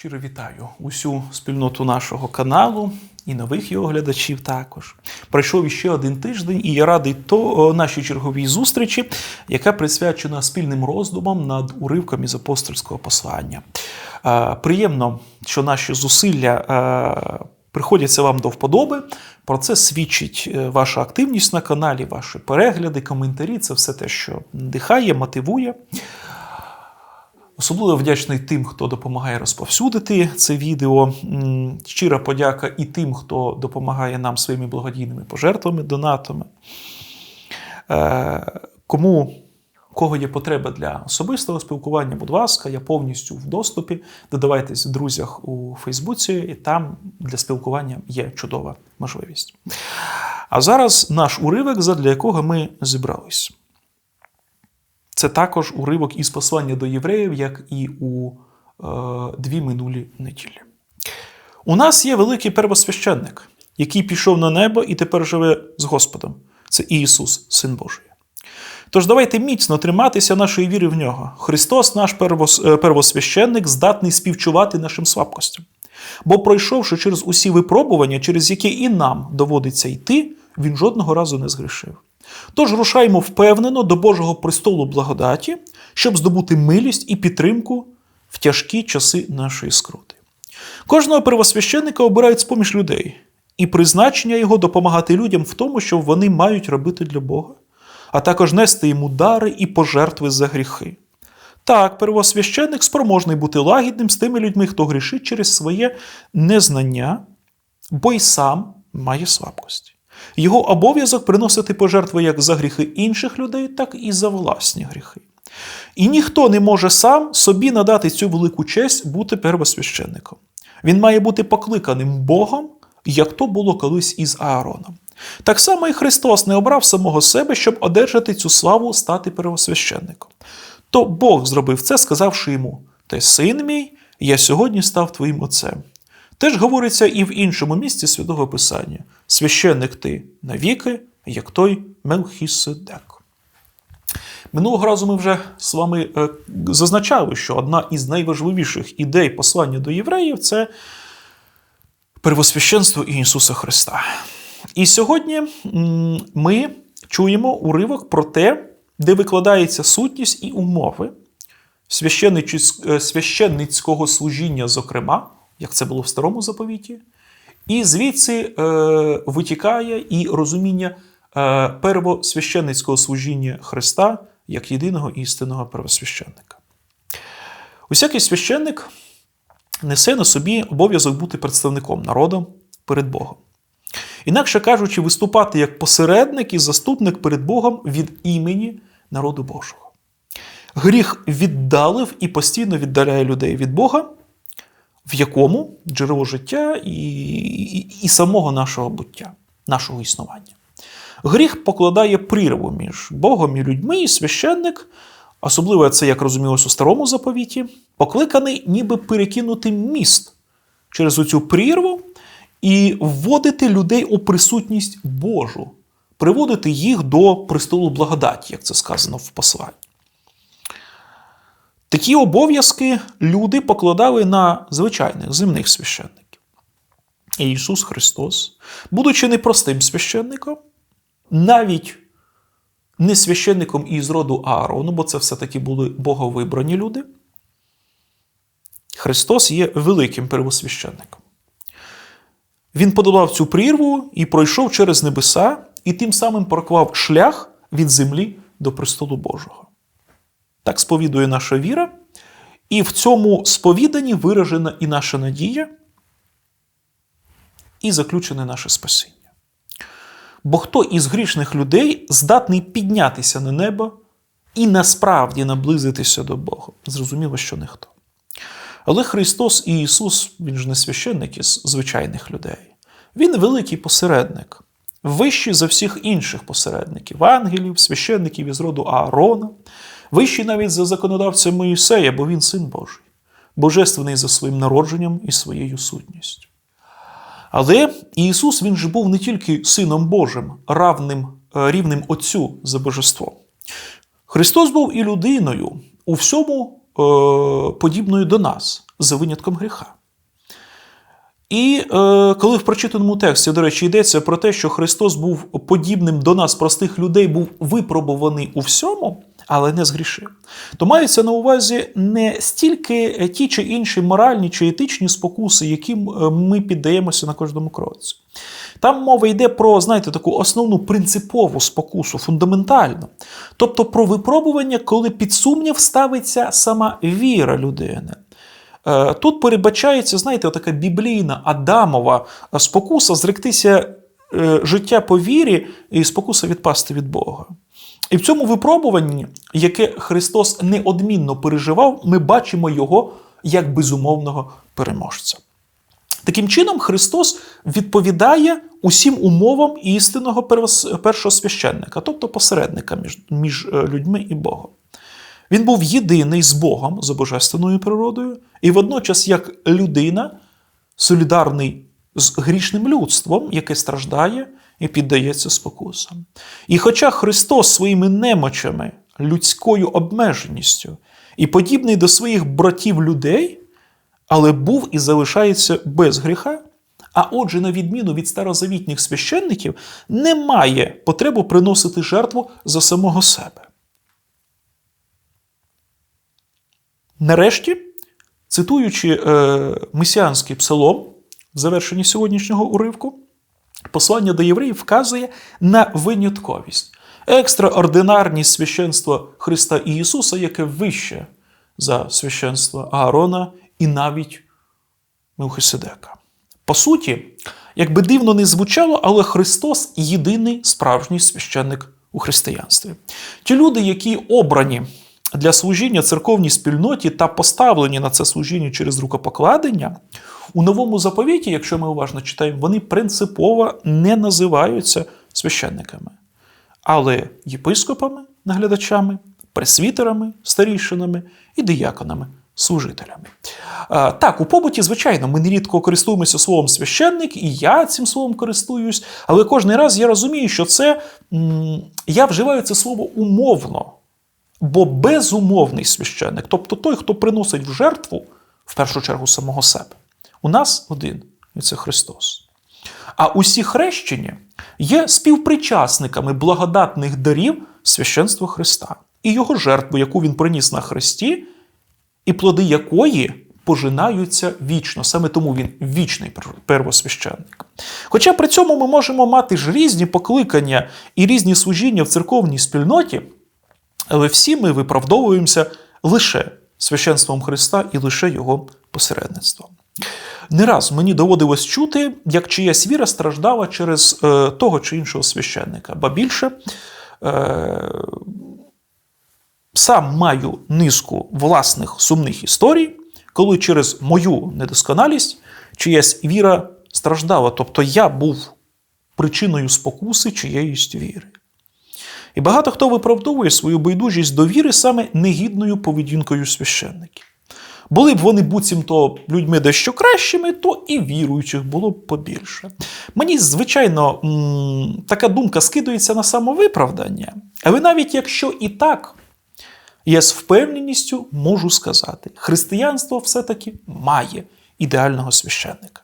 Щиро вітаю усю спільноту нашого каналу і нових його глядачів також. Пройшов іще один тиждень, і я радий то нашій черговій зустрічі, яка присвячена спільним роздумам над уривками з апостольського послання. Приємно, що наші зусилля приходяться вам до вподоби. Про це свідчить е, ваша активність на каналі, ваші перегляди, коментарі. Це все те, що надихає, мотивує. Особливо вдячний тим, хто допомагає розповсюдити це відео. Щира подяка і тим, хто допомагає нам своїми благодійними пожертвами, донатами. Е, Кому кого є потреба для особистого спілкування, будь ласка, я повністю в доступі. Додавайтесь в друзях у Фейсбуці, і там для спілкування є чудова можливість. А зараз наш уривок, задля якого ми зібрались. Це також уривок із послання до євреїв, як і у е, дві минулі неділі. У нас є великий первосвященник, який пішов на небо і тепер живе з Господом. Це Ісус, Син Божий. Тож давайте міцно триматися нашої віри в нього. Христос, наш е, первосвященник, здатний співчувати нашим слабкостям. Бо, пройшовши через усі випробування, через які і нам доводиться йти, він жодного разу не згрішив. Тож рушаємо впевнено до Божого престолу благодаті, щоб здобути милість і підтримку в тяжкі часи нашої скрути. Кожного первосвященника обирають з-поміж людей, і призначення його допомагати людям в тому, що вони мають робити для Бога, а також нести йому дари і пожертви за гріхи. Так, первосвященник спроможний бути лагідним з тими людьми, хто грішить через своє незнання, бо й сам має слабкості. Його обов'язок приносити пожертви як за гріхи інших людей, так і за власні гріхи. І ніхто не може сам собі надати цю велику честь бути первосвященником. Він має бути покликаним Богом, як то було колись із Аароном. Так само і Христос не обрав самого себе, щоб одержати цю славу стати первосвященником. То Бог зробив це, сказавши йому: Ти син мій, я сьогодні став твоїм отцем. Теж говориться і в іншому місці святого Писання: священник ти навіки, як той Мелхіседек. Минулого разу ми вже з вами е, зазначали, що одна із найважливіших ідей послання до євреїв це первосвященство Ісуса Христа. І сьогодні ми чуємо уривок про те, де викладається сутність і умови е, священницького служіння, зокрема, як це було в старому заповіті, і звідси е, витікає і розуміння е, первосвященницького служіння Христа як єдиного істинного первосвященника. Усякий священник несе на собі обов'язок бути представником народу перед Богом. Інакше кажучи, виступати як посередник і заступник перед Богом від імені народу Божого. Гріх віддалив і постійно віддаляє людей від Бога, в якому джерело життя і, і, і самого нашого буття, нашого існування. Гріх покладає прірву між Богом і людьми, і священник, особливо це, як розумілось у старому заповіті, покликаний ніби перекинути міст через оцю прірву і вводити людей у присутність Божу, приводити їх до престолу благодаті, як це сказано в посланні. Такі обов'язки люди покладали на звичайних земних священників. І Ісус Христос, будучи непростим священником, навіть не священником із роду Аарону, бо це все-таки були боговибрані люди, Христос є великим первосвященником. Він подолав цю прірву і пройшов через небеса, і тим самим проклав шлях від землі до престолу Божого. Так сповідує наша віра, і в цьому сповіданні виражена і наша надія, і заключене наше спасіння. Бо хто із грішних людей здатний піднятися на небо і насправді наблизитися до Бога? Зрозуміло, що ніхто. Але Христос і Ісус, Він ж не священник із звичайних людей. Він великий посередник, вищий за всіх інших посередників, ангелів, священників із роду Аарона, вищий навіть за законодавця Моїсея, бо він син Божий, божественний за своїм народженням і своєю сутністю. Але Ісус Він же був не тільки Сином Божим, равним, е, рівним Отцю за божеством. Христос був і людиною у всьому е, подібною до нас, за винятком гріха. І е, коли в прочитаному тексті, до речі, йдеться про те, що Христос був подібним до нас, простих людей, був випробуваний у всьому, але не згрішив, то мається на увазі не стільки ті чи інші моральні чи етичні спокуси, яким е, ми піддаємося на кожному кроці. Там мова йде про, знаєте, таку основну принципову спокусу, фундаментальну. Тобто про випробування, коли під сумнів ставиться сама віра людини. Е, тут передбачається, знаєте, така біблійна Адамова спокуса зректися е, життя по вірі і спокуса відпасти від Бога. І в цьому випробуванні, яке Христос неодмінно переживав, ми бачимо його як безумовного переможця. Таким чином, Христос відповідає усім умовам істинного першого священника, тобто посередника між, між е, людьми і Богом. Він був єдиний з Богом за божественною природою, і водночас, як людина, солідарний з грішним людством, яке страждає і піддається спокусам. І хоча Христос своїми немочами, людською обмеженістю і подібний до своїх братів людей, але був і залишається без гріха. А отже, на відміну від старозавітніх священників, не має потребу приносити жертву за самого себе. Нарешті, цитуючи е, месіанський псалом в сьогоднішнього уривку, послання до євреїв вказує на винятковість, екстраординарність священства Христа і Ісуса, яке вище за священство Аарона і навіть Мелхиседека. По суті, як би дивно не звучало, але Христос єдиний справжній священник у християнстві. Ті люди, які обрані для служіння церковній спільноті та поставлені на це служіння через рукопокладення, у новому заповіті, якщо ми уважно читаємо, вони принципово не називаються священниками, але єпископами, наглядачами, пресвітерами, старішинами і дияконами. Служителями. Так, у побуті, звичайно, ми нерідко користуємося словом священник, і я цим словом користуюсь, але кожен раз я розумію, що це я вживаю це слово умовно. Бо безумовний священник, тобто той, хто приносить в жертву, в першу чергу, самого себе, у нас один, і це Христос. А усі хрещені є співпричасниками благодатних дарів священства Христа і Його жертву, яку Він приніс на Христі, і плоди якої пожинаються вічно. Саме тому він вічний первосвященник. Хоча при цьому ми можемо мати ж різні покликання і різні служіння в церковній спільноті. Але всі ми виправдовуємося лише священством Христа і лише Його посередництвом. Не раз мені доводилось чути, як чиясь віра страждала через е, того чи іншого священника, ба більше. Е, Сам маю низку власних сумних історій, коли через мою недосконалість чиясь віра страждала. Тобто я був причиною спокуси чиєїсь віри. І багато хто виправдовує свою байдужість до віри саме негідною поведінкою священників. Були б вони буцімто людьми дещо кращими, то і віруючих було б побільше. Мені, звичайно, така думка скидується на самовиправдання. Але навіть якщо і так, я з впевненістю можу сказати, християнство все-таки має ідеального священника.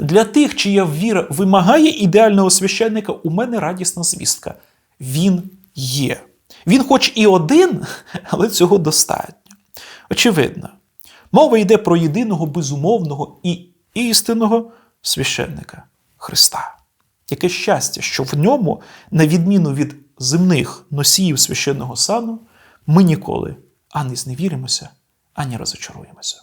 Для тих, чия віра вимагає ідеального священника, у мене радісна звістка. Він є. Він, хоч і один, але цього достатньо. Очевидно, мова йде про єдиного безумовного і істинного священника Христа. Яке щастя, що в ньому, на відміну від земних носіїв священного сану, ми ніколи ані зневіримося, ані розочаруємося.